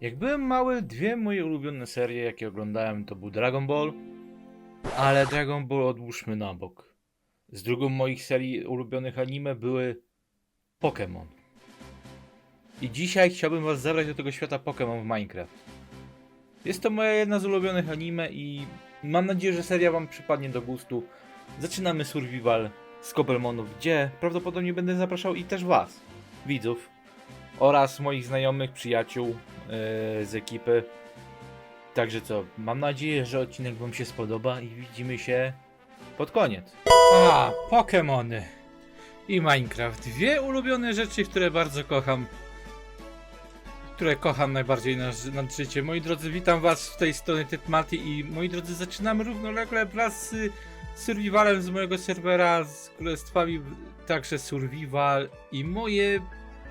Jak byłem mały, dwie moje ulubione serie, jakie oglądałem, to był Dragon Ball, ale Dragon Ball odłóżmy na bok. Z drugą moich serii ulubionych anime były Pokémon. I dzisiaj chciałbym was zabrać do tego świata Pokémon w Minecraft. Jest to moja jedna z ulubionych anime i mam nadzieję, że seria wam przypadnie do gustu. Zaczynamy survival z Kopelmonów, gdzie prawdopodobnie będę zapraszał i też was, widzów, oraz moich znajomych, przyjaciół yy, z ekipy. Także co, mam nadzieję, że odcinek wam się spodoba i widzimy się pod koniec. A, Pokémony i Minecraft. Dwie ulubione rzeczy, które bardzo kocham. Które kocham najbardziej na, na życie. Moi drodzy, witam was z tej strony Tytmati i moi drodzy, zaczynamy równolegle wraz z survivalem z mojego serwera, z królestwami także survival i moje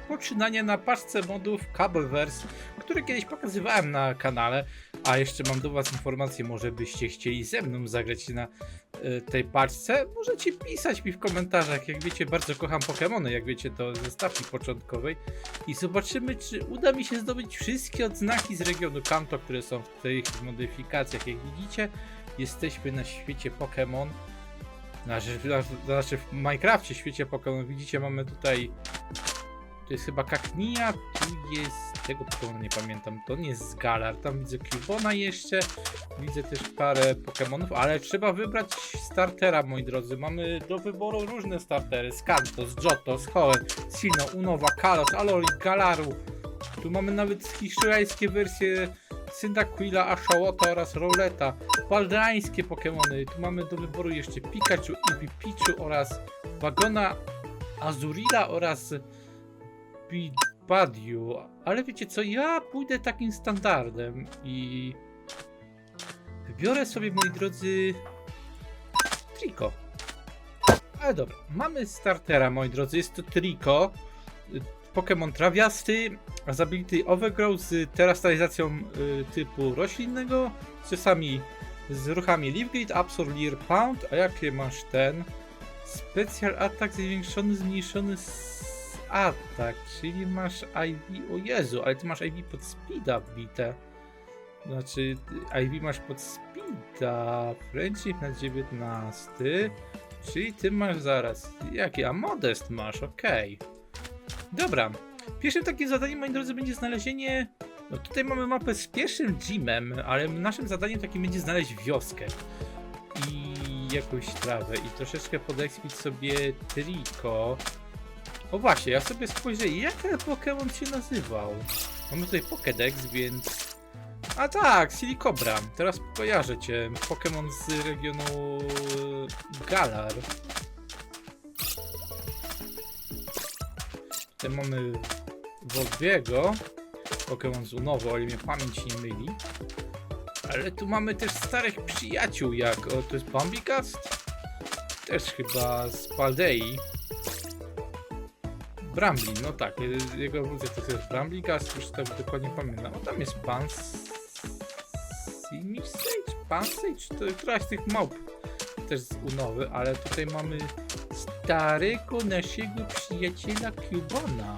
poczynania na paczce modów Cableverse, które kiedyś pokazywałem na kanale, a jeszcze mam do was informację, może byście chcieli ze mną zagrać na y, tej paczce, możecie pisać mi w komentarzach, jak wiecie, bardzo kocham Pokémony, jak wiecie, to ze stawki początkowej. I zobaczymy, czy uda mi się zdobyć wszystkie odznaki z regionu Kanto, które są w tych modyfikacjach, jak widzicie, jesteśmy na świecie Pokémon, znaczy, na- znaczy w Minecrafcie, świecie Pokémon, widzicie, mamy tutaj to jest chyba Kaknia, tu jest tego Pokemona nie pamiętam, to nie jest Galar, tam widzę Cubona jeszcze, widzę też parę Pokemonów, ale trzeba wybrać startera moi drodzy, mamy do wyboru różne startery, Skantos, Johto, Hoenn, Sino, Unowa, Kalos, Aloy, Galaru, tu mamy nawet hiszpańskie wersje Cyndaquila, Ashawota oraz Rowleta, waldańskie Pokemony, tu mamy do wyboru jeszcze Pikachu, Eevee, Pichu oraz Wagona Azurila oraz Badiu, ale wiecie co, ja pójdę takim standardem i wybiorę sobie, moi drodzy, Triko. Ale dobra, mamy startera, moi drodzy, jest to Triko, Pokémon trawiasty, z ability Overgrow z terastalizacją y, typu roślinnego, z czasami z ruchami Leaf Absorb, Leer, Pound, a jakie masz ten? Specjal atak zwiększony, zmniejszony z atak, czyli masz IV, o Jezu, ale ty masz IV pod speeda wbite. Znaczy, IV masz pod speeda, Friendship na 19, czyli ty masz zaraz, jaki, a Modest masz, okej. Dobra, pierwszym takim zadaniem, moi drodzy, będzie znalezienie, no tutaj mamy mapę z pierwszym gymem, ale naszym zadaniem takim będzie znaleźć wioskę i jakąś trawę i troszeczkę podekspić sobie triko. O właśnie, ja sobie spojrzę, jak ten Pokémon się nazywał? Mamy tutaj Pokédex, więc... A tak, Silicobra. Teraz kojarzę cię. Pokémon z regionu Galar. Tutaj mamy Wodbiego. Pokémon z Unowo, ale mnie pamięć nie myli. Ale tu mamy też starych przyjaciół, jak... O, to jest Bambicast? Też chyba z Paldei. Brambli, no tak, y, jego ewolucja to jest Brambligas, już tak dokładnie pamiętam. O, tam jest pan Simisage? Pansage? To któraś z tych małp też z Unowy, ale tutaj mamy starego naszego przyjaciela Cubona.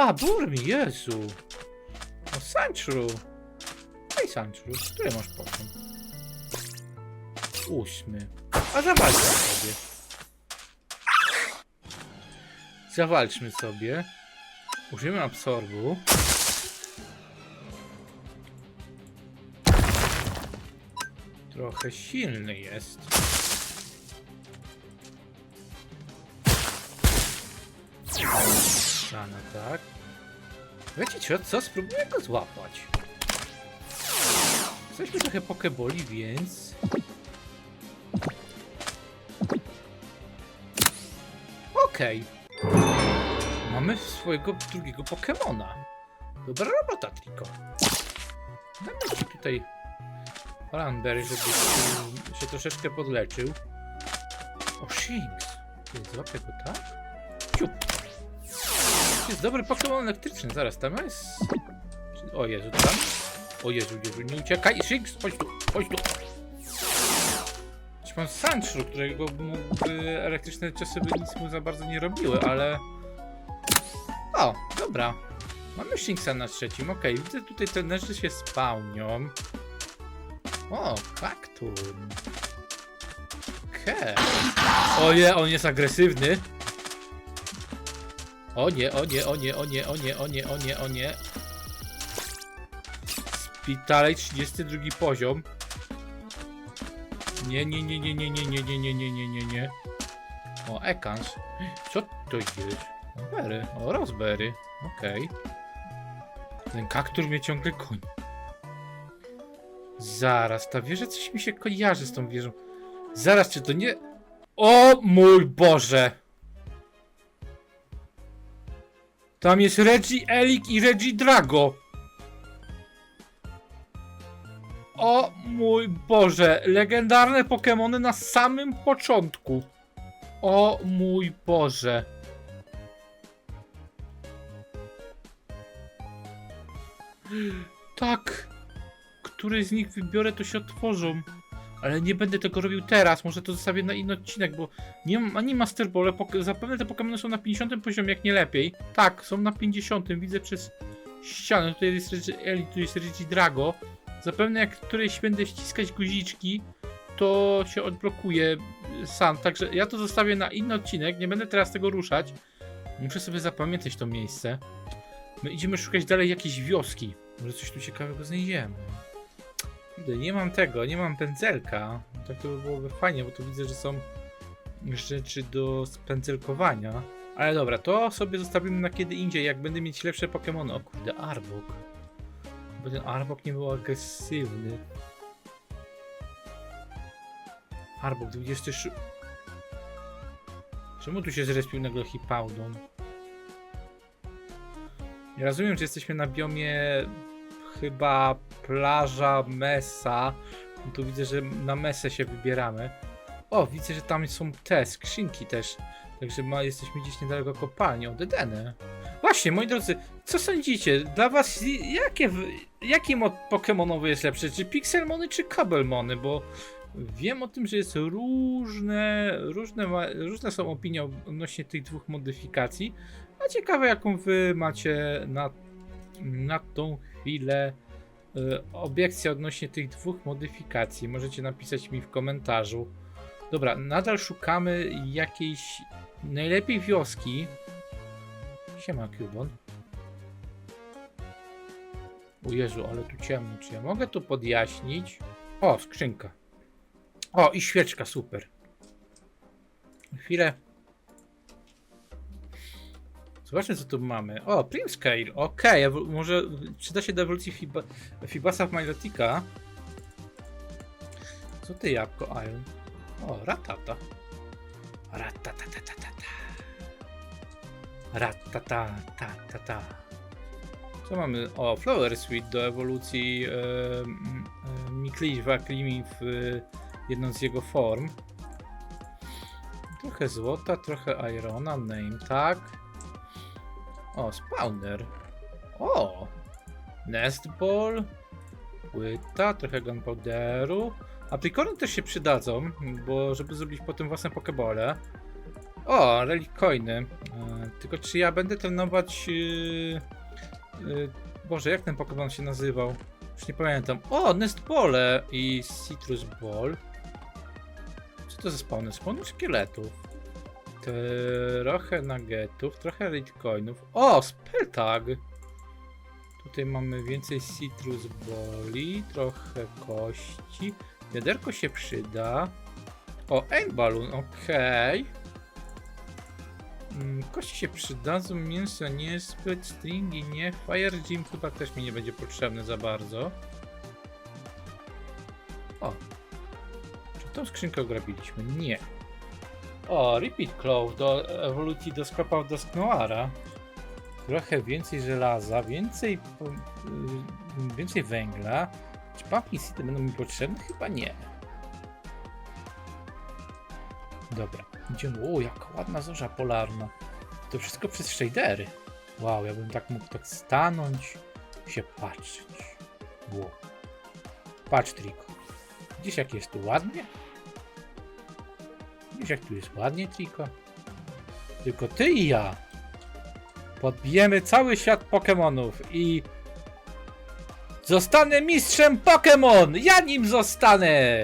A, Burmi, Jezu! O, Sanchru! Hej, Sanchru, który masz poziom? Ósmy. A zawalczmy sobie. Zawalczmy sobie. Użyjmy absorbu. Trochę silny jest. Rano, tak. Wiecie co, co? Spróbuję go złapać. Jesteśmy trochę pokeboli, więc... Okej. Mamy swojego drugiego Pokemona. Dobra robota, Triko. Damy ci tutaj Oranberry, żeby się, troszeczkę podleczył. O, Shinx. Złapię go tak? Ciup. Jest dobry Pokémon elektryczny, zaraz tam jest. O Jezu, tam. O Jezu, Jezu, nie uciekaj! Shinx, chodź tu, chodź tu! Czy mam Sancho, którego mógłby elektryczne ciosy by nic mu za bardzo nie robiły, ale... O, dobra. Mamy Shinxa na trzecim, okej. Widzę tutaj trenerzy się spełnią. O, Kaktur. Okej. Oje, on jest agresywny. O nie, o nie, o nie, o nie, o nie, o nie, o nie, o nie. Spitalej 32 poziom. Nie, nie, nie, nie, nie, nie, nie, nie, nie, nie, nie, nie, nie. O, Ekans. Co to jest? Berry. O, Raspberry. Okej. Ten kaktur mnie ciągle goni. Zaraz, ta wieża coś mi się kojarzy z tą wieżą. Zaraz, czy to nie... O mój Boże! Tam jest Reggie Elik i Reggie Drago. O mój Boże, legendarne Pokémony na samym początku. O mój Boże. Tak. Który z nich wybiorę, to się otworzą. Ale nie będę tego robił teraz, może to zostawię na inny odcinek, bo nie mam ani Master Ball, zapewne te Pokémony są na 50 poziomie, jak nie lepiej. Tak, są na 50, widzę przez ścianę. Tutaj jest Regi- Eli, tu jest Reggie Drago. Zapewne jak którejś będę ściskać guziczki, to się odblokuje sam. Także ja to zostawię na inny odcinek, nie będę teraz tego ruszać. Muszę sobie zapamiętać to miejsce. My idziemy szukać dalej jakiejś wioski. Może coś tu ciekawego znajdziemy. Kurde, nie mam tego, nie mam pędzelka. Tak to by byłoby fajnie, bo tu widzę, że są rzeczy do spędzelkowania. Ale dobra, to sobie zostawimy na kiedy indziej, jak będę mieć lepsze Pokémony. O kurde, Arbok. Bo ten Arbok nie był agresywny. Arbok 26... Czemu tu się zrespił nagle Hippowdon? Ja rozumiem, że jesteśmy na biomie chyba plaża Mesa. Tu widzę, że na Mesę się wybieramy. O, widzę, że tam są te skrzynki też. Także ma, jesteśmy gdzieś niedaleko kopalni od Edeny. Właśnie, moi drodzy, co sądzicie? Dla was jakie, jaki mod jest lepszy? Czy Pixelmony, czy Cobblemony? Bo wiem o tym, że jest różne, różne, różne są opinie odnośnie tych dwóch modyfikacji. A ciekawe, jaką wy macie na, na tą chwilę y, obiekcję odnośnie tych dwóch modyfikacji. Możecie napisać mi w komentarzu. Dobra, nadal szukamy jakiejś najlepiej wioski. Siema, Cubon. O Jezu, ale tu ciemno. Czy ja mogę tu podjaśnić? O, skrzynka. O, i świeczka, super. Chwilę. Zobaczmy, co tu mamy. O, Primscale, okej, okay. może przyda się do ewolucji Fiba, Fibasa w Milotica. Co ty, jabłko Iron? O, Ratata. Ratatatatata. Ratatatatata. Co mamy? O, Flower Sweet do ewolucji e, m, e, Mikliwa w e, jedną z jego form. Trochę złota, trochę irona, name tag. O, spawner. O! Nest ball. Płyta, trochę gunpowderu. Aprikorny też się przydadzą, bo żeby zrobić potem własne pokebole. O, relic coiny. E, tylko czy ja będę trenować... Yy, Boże, jak ten Pokémon się nazywał? Już nie pamiętam. O, Nest Ball i Citrus Ball. Co to za spawny? Spawny szkieletów. Trochę nuggetów, trochę bitcoinów. O, spell tag! Tutaj mamy więcej citrus boli, trochę kości. Wiaderko się przyda. O, aim balloon, okej. Mm, Kości się przydadzą, mięso niezbyt, stringi nie, fire gym chyba też mi nie będzie potrzebny za bardzo. O. Czy tą skrzynkę ograbiliśmy? Nie. O, Repeat Claw do ewolucji do skropa w Dusknoara. Trochę więcej żelaza, więcej, y, więcej węgla. Czy pumpkin seedy będą mi potrzebne? Chyba nie. Dobra, idziemy. O, jaka ładna zorza polarna. To wszystko przez shadery. Wow, ja bym tak mógł tak stanąć, się patrzeć. Ło. Patrz, Triko. Widzisz, jak jest tu ładnie? Widzisz, jak tu jest ładnie, Triko? Tylko ty i ja podbijemy cały świat Pokemonów i zostanę mistrzem Pokemon! Ja nim zostanę!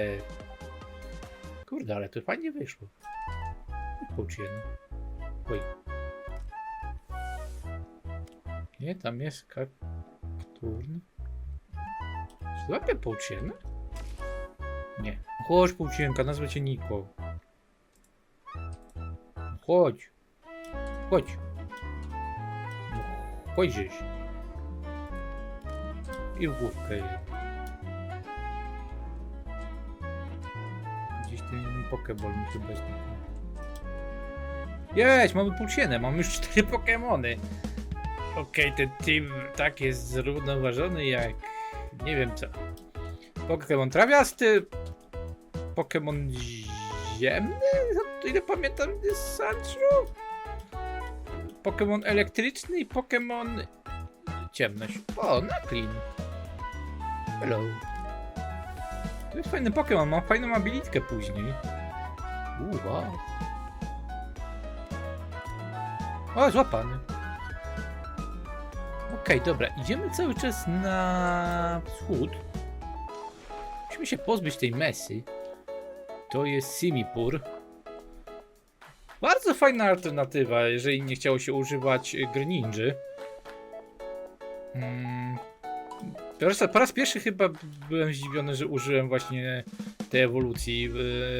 Kurde, ale to fajnie wyszło. Pouczyłem. Oj. Nie, tam jest Kakturn. Czy to łapie pouczyłem? Nie. Chodź, pouczyłem, nazwę cię Niko. Chodź. Chodź. Chodź. I w główkę. Gdzieś ten pokeball mi chyba zniknął. Jedź, mamy pulsienę, mamy już cztery pokemony. Okej, ten team tak jest zrównoważony jak... nie wiem co. Pokemon trawiasty, Pokemon ziemny, o ile pamiętam, jest Sancho. Pokemon elektryczny i Pokemon ciemność. O, Naklin. Hello. To jest fajny Pokemon, ma fajną abilitkę później. Uuu, wow. O, złapany. Okej, dobra, idziemy cały czas na wschód. Musimy się pozbyć tej mesy. To jest Simipur. Bardzo fajna alternatywa, jeżeli nie chciało się używać y, Greninja. Mm. Po raz- pierwszy chyba byłem zdziwiony, że użyłem właśnie tej ewolucji,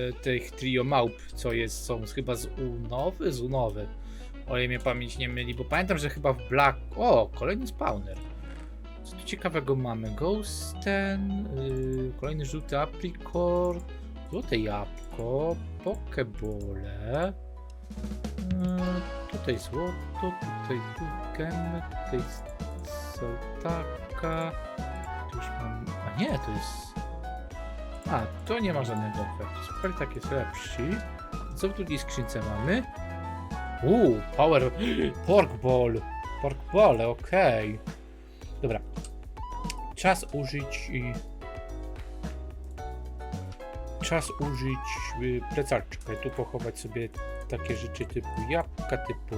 y, tych trio małp, co jest, są chyba z Unowy? Z Unowy. Mnie pamięć nie myli, bo pamiętam, że chyba w Black... O, kolejny spawner. Co tu ciekawego mamy? Ghosten, yy, kolejny żółty aprikor, złote jabłko, pokebole, tutaj złoto, tutaj gemy, tutaj soltaka, tu już mam... A nie, to jest... A, to nie ma żadnego efektu. Speltak jest lepszy. Co w drugiej skrzynce mamy? Uuu, power... Porkball! Porkball, okej. Dobra. Czas użyć... y, Czas użyć y, plecaczka. Tu pochować sobie takie rzeczy typu jabłka, typu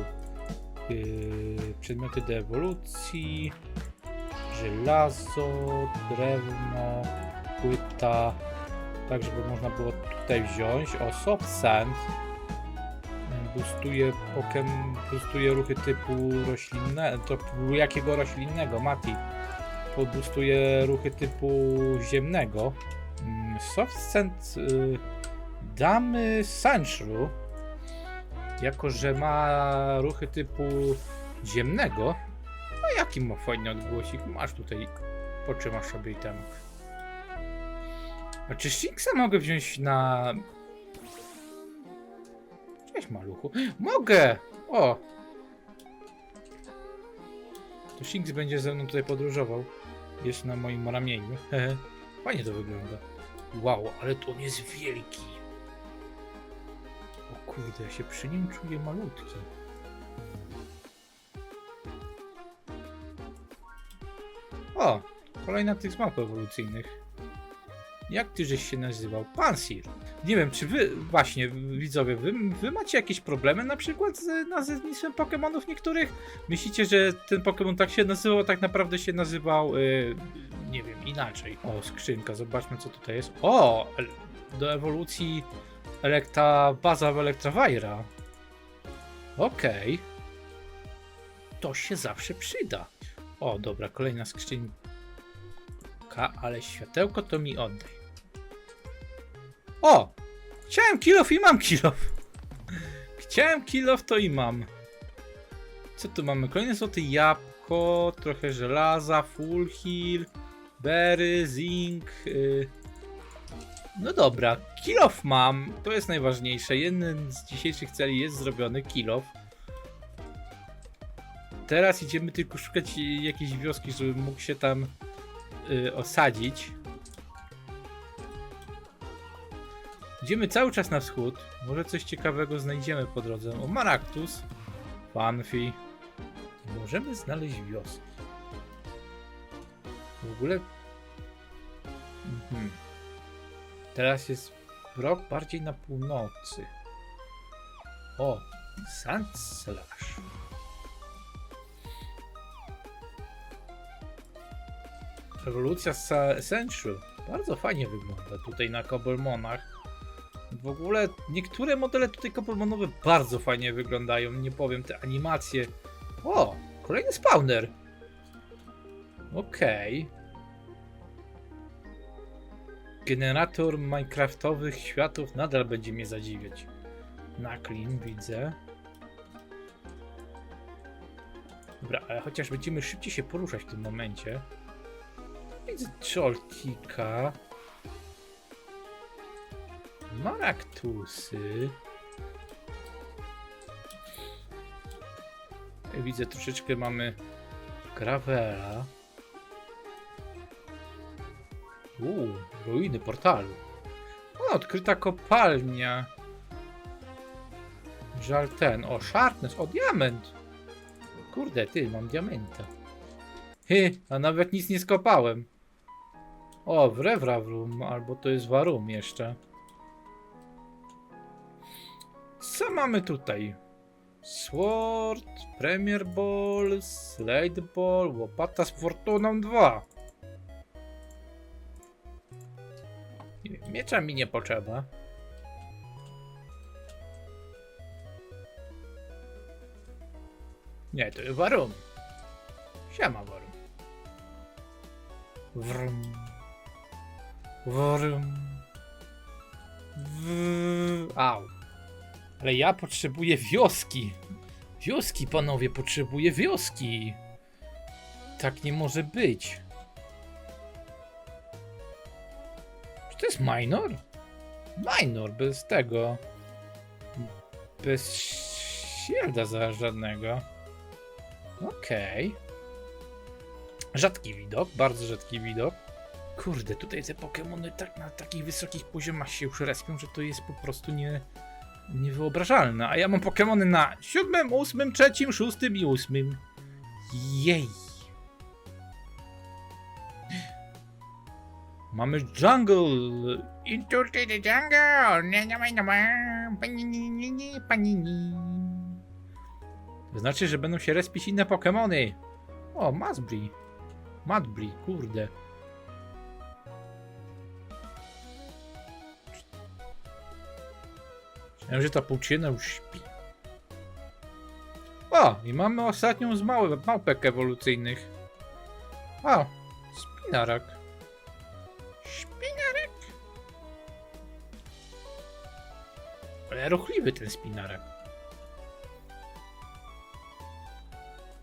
yy, przedmioty do ewolucji, żelazo, drewno, płyta, tak żeby można było tutaj wziąć. O, soft sand boostuje pokem, boostuje ruchy typu roślinne, to jakiego roślinnego, Mati? Boostuje ruchy typu ziemnego. Mm, Soft sand y, damy Sanshru, jako że ma ruchy typu ziemnego. No jaki ma fajny odgłosik? Masz tutaj, potrzymasz sobie item. A czy Shinxa mogę wziąć na Cześć maluchu. Mogę! O! To Shinx będzie ze mną tutaj podróżował. Jest na moim ramieniu. Fajnie to wygląda. Wow, ale to on jest wielki. O kurde, ja się przy nim czuję malutki. O! Kolejna tych map ewolucyjnych. Jak ty żeś się nazywał? Pansir. Nie wiem, czy wy, właśnie, widzowie, wy, wy macie jakieś problemy na przykład z nazewnictwem Pokemonów niektórych? Myślicie, że ten Pokemon tak się nazywał, tak naprawdę się nazywał, y, nie wiem, inaczej. O, skrzynka, zobaczmy co tutaj jest. O, do ewolucji Elektra, baza w Electrovira. Okej. To się zawsze przyda. O, dobra, kolejna skrzynka, ale światełko to mi oddaj. O! Chciałem kilof i mam kilof. Chciałem kilof, to i mam. Co tu mamy? Kolejne złote jabłko, trochę żelaza, full heal, berry, zinc. y. No dobra, kilof mam. To jest najważniejsze. Jeden z dzisiejszych celi jest zrobiony, kilof. Teraz idziemy tylko szukać jakiejś wioski, żeby mógł się tam y, osadzić. Idziemy cały czas na wschód. Może coś ciekawego znajdziemy po drodze. O, Maractus, Fanfi. Możemy znaleźć wioski. W ogóle Mhm. Teraz jest rok bardziej na północy. O, Sand Slash. Rewolucja Essential. Bardzo fajnie wygląda tutaj na Cobblemonach. W ogóle niektóre modele tutaj Cobblemonowe bardzo fajnie wyglądają. Nie powiem, te animacje. O, kolejny spawner. Okej. Generator minecraftowych światów nadal będzie mnie zadziwiać. Naklin widzę. Dobra, ale chociaż będziemy szybciej się poruszać w tym momencie. Widzę Joltika. Maraktusy. Widzę troszeczkę mamy Gravela. Uuu, ruiny portalu. O, odkryta kopalnia. Żal ten. O, sharpness. O, diament. Kurde, ty, mam diamenta. Hy, a nawet nic nie skopałem. O, wrewrawrum, albo to jest warum jeszcze. Co mamy tutaj? Sword, Premier Ball, Slade Ball, łopata z Fortuną 2. Miecza mi nie potrzeba. Nie, to jest warum. Siema warum. Wrum. Wrum. W... Au. Ale ja potrzebuję wioski. Wioski, panowie, potrzebuję wioski. Tak nie może być. Jest minor? Minor, bez tego. Bez shielda za żadnego. Okej. Rzadki widok, bardzo rzadki widok. Kurde, tutaj te Pokémony tak na takich wysokich poziomach się już respią, że to jest po prostu nie, niewyobrażalne. A ja mam Pokémony na siódmym, ósmym, trzecim, szóstym i ósmym. Jej. Mamy jungle. Into the jungle. Panini, panini. To znaczy, że będą się respić inne Pokémony. O, Masbri. Madbri, kurde. Myślałem, że ta płóciena już śpi. O, i mamy ostatnią z małych małpek ewolucyjnych. O. Spinarak. Ale ruchliwy ten spinarak.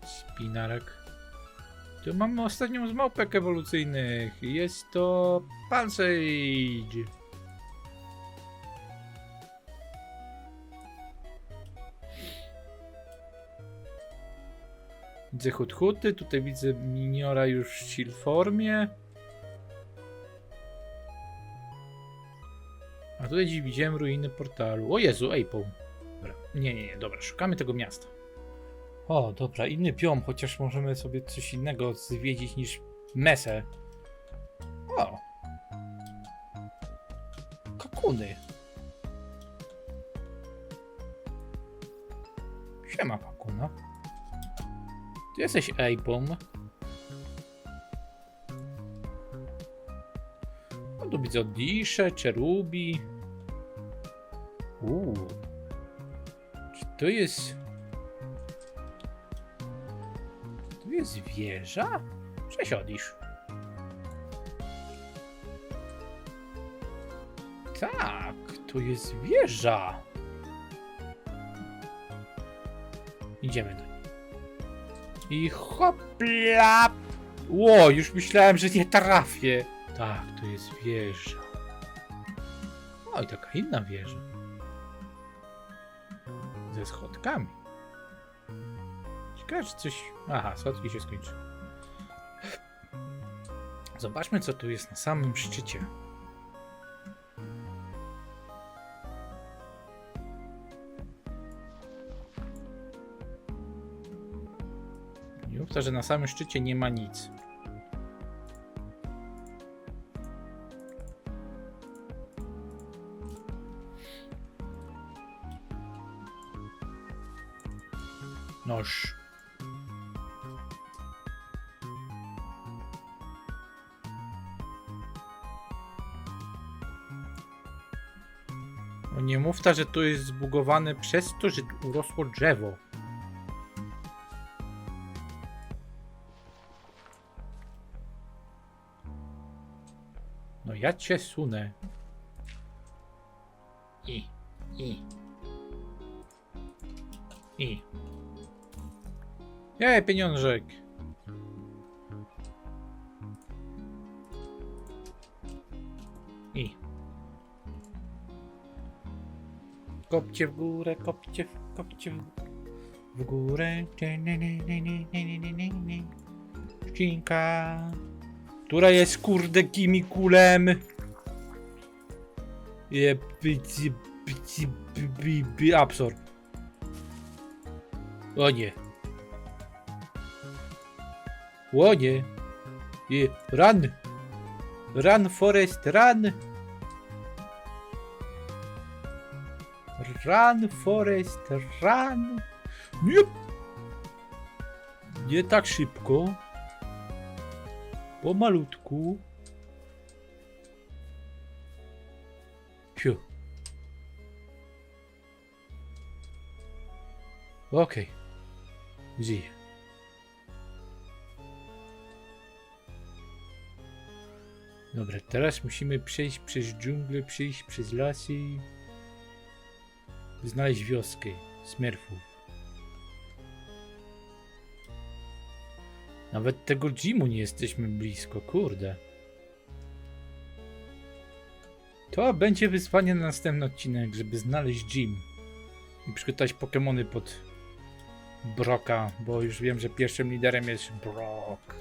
Spinarak. Tu mamy ostatnią z małpek ewolucyjnych. Jest to Pansage. Widzę huthuty, tutaj widzę miniora już w formie. Tutaj dziś widziałem ruiny portalu. O Jezu, Apple. Dobra. Nie, nie, nie, dobra, szukamy tego miasta. O, dobra, inny biom, chociaż możemy sobie coś innego zwiedzić niż mesę. O! Kakuny. Siema, kakuna. Ty jesteś Apom. No tu widzę Disze, Cherubi. Uuu. Czy to jest... Tu jest wieża? Cześć Odisz. Tak, tu jest wieża. Idziemy do niej. I hopla! Ło, już myślałem, że nie trafię. Tak, to jest wieża. O, i taka inna wieża. Ze schodkami. Ciekawe, czy coś... Aha, schodki się skończy. Zobaczmy, co tu jest na samym szczycie. Mów to, że na samym szczycie nie ma nic. Noż. No nie mów ta, że to jest zbugowane przez to, że urosło drzewo. No ja cię sunę. Jej, pieniążek. I. Kopcie w górę, kopcie w, kopcie w, w górę. Ścinka. Która jest kurde kimi kulem. Jeb, jeb, jeb, jeb. O nie. O nie. Je, run. Run, Forest, run. Run, Forest, run. Nie. Nie tak szybko. Pomalutku. Siu. Okej. Żyję. Dobra, teraz musimy przejść przez dżunglę, przejść przez lasy i znaleźć wioskę smerfów. Nawet tego gymu nie jesteśmy blisko, kurde. To będzie wyzwanie na następny odcinek, żeby znaleźć gym i przygotować Pokémony pod Broka, bo już wiem, że pierwszym liderem jest Brock.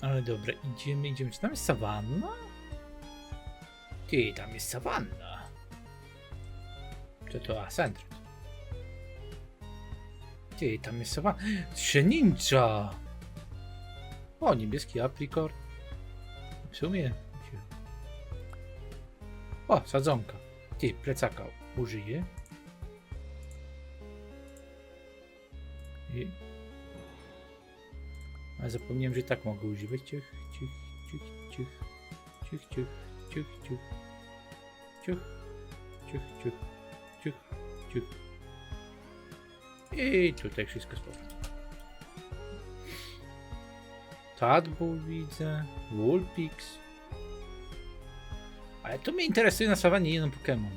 Ale dobra, idziemy, idziemy. Czy tam jest sawanna? Ty, tam jest sawanna. Co to? A, centrum. Ty, tam jest sawanna. Ninja! O, niebieski aprikor. W sumie. O, sadzonka. Ty, plecaka użyję. I... A zapomniałem, że tak mogę używać. Ciach, ciach, ciach, ciach, ciach, ciach, ciach, ciach, ciach, ciach, ciach, ciach, ciach. I tutaj wszystko spoko. Tadbull widzę, Vulpix. Ale to mnie interesuje na sawannie jeden Pokémon.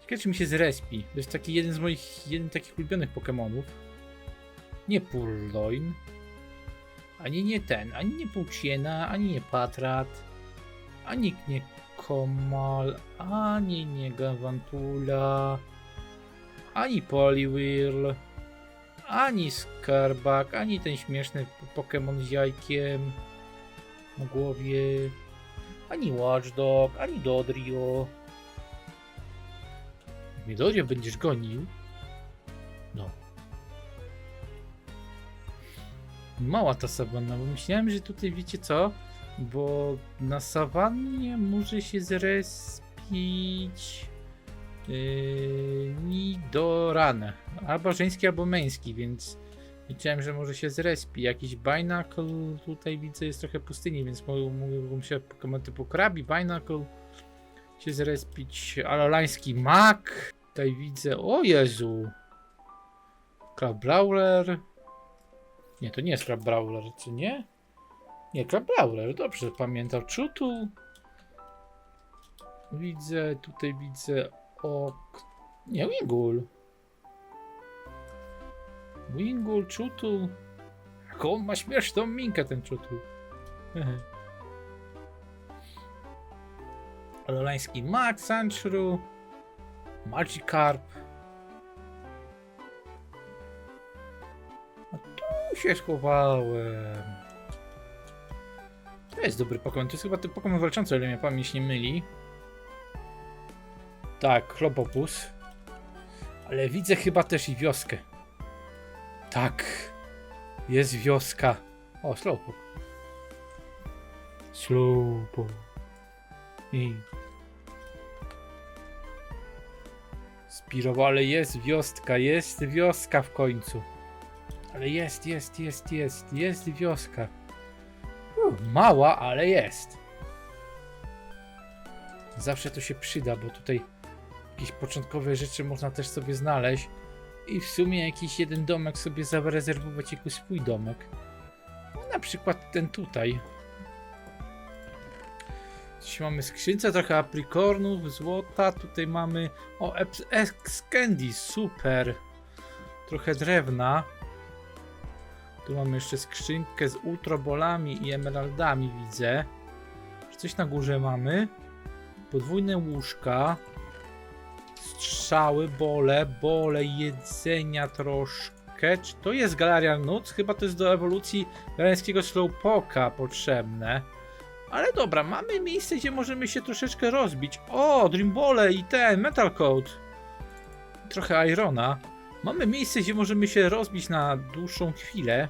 Ciekawe czy mi się zrespi. To jest taki jeden z moich, jeden takich ulubionych Pokémonów. Nie Purloin. Ani nie ten, ani nie Płciena, ani nie Patrat. Ani nie Komal, ani nie Gavantula. Ani Poliwhirl. Ani Skarbak, ani ten śmieszny Pokémon z jajkiem na głowie. Ani Watchdog, ani Dodrio. Dodrio będziesz gonił. No. Mała ta sawanna, bo myślałem, że tutaj wiecie co? Bo na sawannie może się zrespić yy, Nidoran. Albo żeński, albo męski, więc liczyłem, że może się zrespi. Jakiś Binacle, tutaj widzę jest trochę pustyni, więc mógłbym się Pokémon typu Krabi, Binacle się zrespić. Alolański Mak. Tutaj widzę, o Jezu. Crab Brawler. Nie, to nie jest Crab Brawler, czy nie? Nie, Crab Brawler, dobrze pamiętam. Czutu. Widzę, tutaj widzę ok. Nie, Wingul. Wingul, Czutu. Jaką on ma śmieszną minkę ten Czutu. Lolański Max, Sanchru. Magikarp. Się schowałem. To jest dobry Pokémon. To jest chyba ten Pokémon walczący, o ile mnie pamięć nie myli. Tak, Chlopopus. Ale widzę chyba też i wioskę. Tak. Jest wioska. O, Slowpoke. Slow I... Spirowo, ale jest wioska, jest wioska w końcu. Ale jest, jest, jest, jest, jest wioska. Uh, mała, ale jest. Zawsze to się przyda, bo tutaj jakieś początkowe rzeczy można też sobie znaleźć i w sumie jakiś jeden domek sobie zarezerwować jako swój domek. No, na przykład ten tutaj. Coś mamy skrzynce, trochę aprikornów, złota, tutaj mamy o ex candy, super. Trochę drewna. Tu mamy jeszcze skrzynkę z ultrabolami i emeraldami, widzę. Coś na górze mamy. Podwójne łóżka. Strzały, bole, bole, jedzenia troszkę. Czy to jest Galeria Nuc? Chyba to jest do ewolucji galeńskiego Slowpoka potrzebne. Ale dobra, mamy miejsce, gdzie możemy się troszeczkę rozbić. O, Dreambole i ten, Metal Coat. Trochę Irona. Mamy miejsce, gdzie możemy się rozbić na dłuższą chwilę.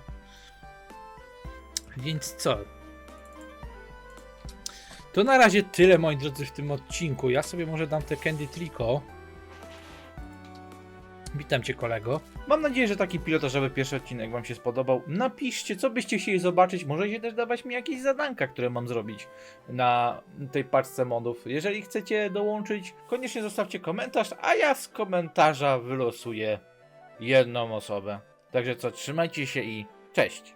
Więc co? To na razie tyle, moi drodzy, w tym odcinku. Ja sobie może dam te Candy Trico. Witam cię, kolego. Mam nadzieję, że taki pilotażowy pierwszy odcinek wam się spodobał. Napiszcie, co byście chcieli zobaczyć. Możecie też dawać mi jakieś zadanka, które mam zrobić na tej paczce modów. Jeżeli chcecie dołączyć, koniecznie zostawcie komentarz, a ja z komentarza wylosuję jedną osobę. Także co, trzymajcie się i cześć!